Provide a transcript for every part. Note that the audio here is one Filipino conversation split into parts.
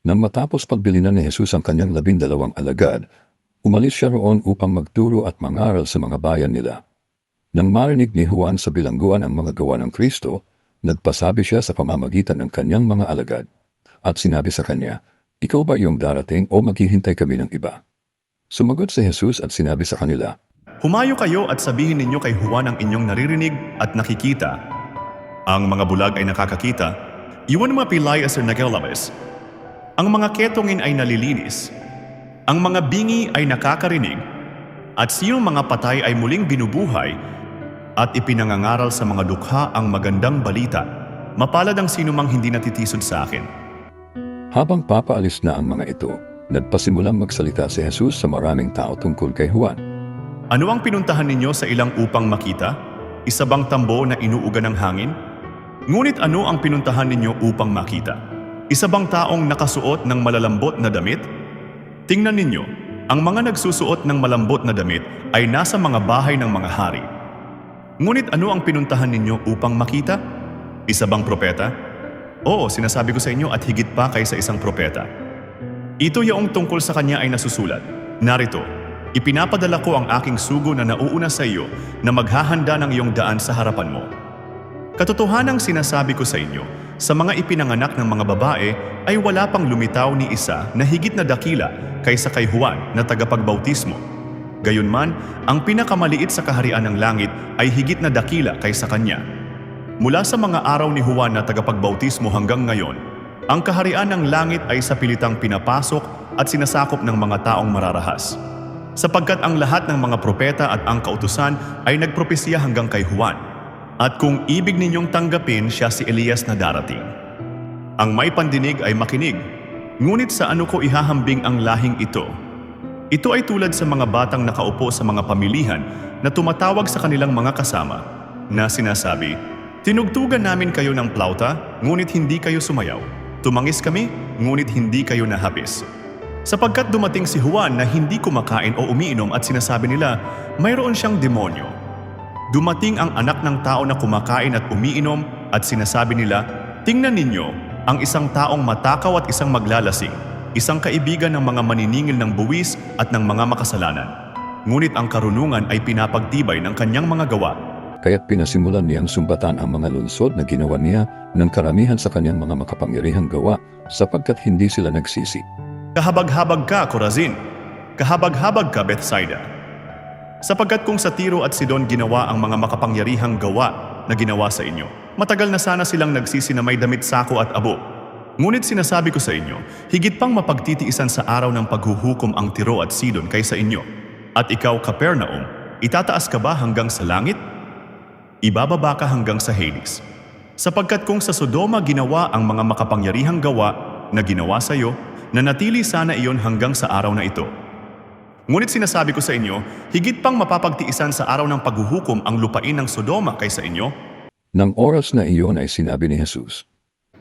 Nang matapos pagbili ni Jesus ang kanyang labindalawang alagad, umalis siya roon upang magturo at mangaral sa mga bayan nila. Nang marinig ni Juan sa bilangguan ang mga gawa ng Kristo, nagpasabi siya sa pamamagitan ng kanyang mga alagad. At sinabi sa kanya, Ikaw ba yung darating o maghihintay kami ng iba? Sumagot si Jesus at sinabi sa kanila, Humayo kayo at sabihin ninyo kay Juan ang inyong naririnig at nakikita. Ang mga bulag ay nakakakita, iwan mga pilay as nagalabas. Ang mga ketongin ay nalilinis. Ang mga bingi ay nakakarinig. At sino mga patay ay muling binubuhay at ipinangangaral sa mga dukha ang magandang balita. Mapalad ang sino mang hindi natitisod sa akin. Habang papaalis na ang mga ito, nagpasimulang magsalita si Jesus sa maraming tao tungkol kay Juan. Ano ang pinuntahan ninyo sa ilang upang makita? Isa bang tambo na inuuga ng hangin? Ngunit ano ang pinuntahan ninyo upang makita? Isa bang taong nakasuot ng malalambot na damit? Tingnan ninyo, ang mga nagsusuot ng malambot na damit ay nasa mga bahay ng mga hari. Ngunit ano ang pinuntahan ninyo upang makita? Isa bang propeta? Oo, sinasabi ko sa inyo at higit pa kaysa isang propeta. Ito yaong tungkol sa kanya ay nasusulat. Narito, ipinapadala ko ang aking sugo na nauuna sa iyo na maghahanda ng iyong daan sa harapan mo. Katotohanang sinasabi ko sa inyo, sa mga ipinanganak ng mga babae ay wala pang lumitaw ni isa na higit na dakila kaysa kay Juan na tagapagbautismo. Gayunman, ang pinakamaliit sa kaharian ng langit ay higit na dakila kaysa kanya. Mula sa mga araw ni Juan na tagapagbautismo hanggang ngayon, ang kaharian ng langit ay sa pilitang pinapasok at sinasakop ng mga taong mararahas. Sapagkat ang lahat ng mga propeta at ang kautusan ay nagpropesya hanggang kay Juan. At kung ibig ninyong tanggapin, siya si Elias na darating. Ang may pandinig ay makinig. Ngunit sa ano ko ihahambing ang lahing ito? Ito ay tulad sa mga batang nakaupo sa mga pamilihan na tumatawag sa kanilang mga kasama na sinasabi, Tinugtugan namin kayo ng plauta, ngunit hindi kayo sumayaw. Tumangis kami, ngunit hindi kayo nahapis. Sapagkat dumating si Juan na hindi kumakain o umiinom at sinasabi nila, mayroon siyang demonyo. Dumating ang anak ng tao na kumakain at umiinom at sinasabi nila, Tingnan ninyo, ang isang taong matakaw at isang maglalasing, isang kaibigan ng mga maniningil ng buwis at ng mga makasalanan. Ngunit ang karunungan ay pinapagtibay ng kanyang mga gawa. Kaya't pinasimulan niyang sumbatan ang mga lunsod na ginawa niya ng karamihan sa kanyang mga makapangyarihang gawa sapagkat hindi sila nagsisi. Kahabag-habag ka, Corazin! Kahabag-habag ka, Bethsaida! Sapagkat kung sa Tiro at Sidon ginawa ang mga makapangyarihang gawa na ginawa sa inyo, matagal na sana silang nagsisi na may damit sako at abo. Ngunit sinasabi ko sa inyo, higit pang mapagtitiisan sa araw ng paghuhukom ang Tiro at Sidon kaysa inyo. At ikaw, Capernaum, itataas ka ba hanggang sa langit? Ibababa ka hanggang sa Hades. Sapagkat kung sa Sodoma ginawa ang mga makapangyarihang gawa na ginawa sa iyo, nanatili sana iyon hanggang sa araw na ito. Ngunit sinasabi ko sa inyo, higit pang mapapagtiisan sa araw ng paghuhukom ang lupain ng Sodoma kaysa inyo. Nang oras na iyon ay sinabi ni Jesus,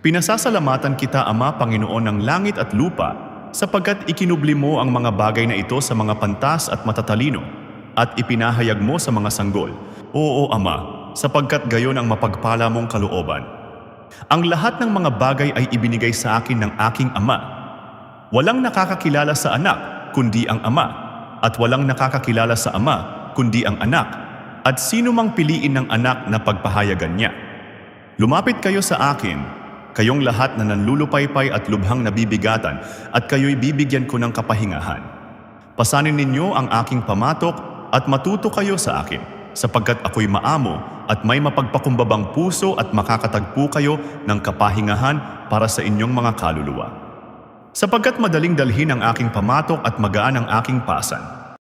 Pinasasalamatan kita, Ama, Panginoon ng langit at lupa, sapagkat ikinubli mo ang mga bagay na ito sa mga pantas at matatalino, at ipinahayag mo sa mga sanggol. Oo, Ama, sapagkat gayon ang mapagpala mong kalooban. Ang lahat ng mga bagay ay ibinigay sa akin ng aking Ama. Walang nakakakilala sa anak, kundi ang Ama, at walang nakakakilala sa Ama, kundi ang anak, at sino mang piliin ng anak na pagpahayagan niya. Lumapit kayo sa akin, kayong lahat na nanlulupaypay at lubhang nabibigatan, at kayo'y bibigyan ko ng kapahingahan. Pasanin ninyo ang aking pamatok at matuto kayo sa akin, sapagkat ako'y maamo at may mapagpakumbabang puso at makakatagpo kayo ng kapahingahan para sa inyong mga kaluluwa. Sapagkat madaling dalhin ang aking pamatok at magaan ang aking pasan.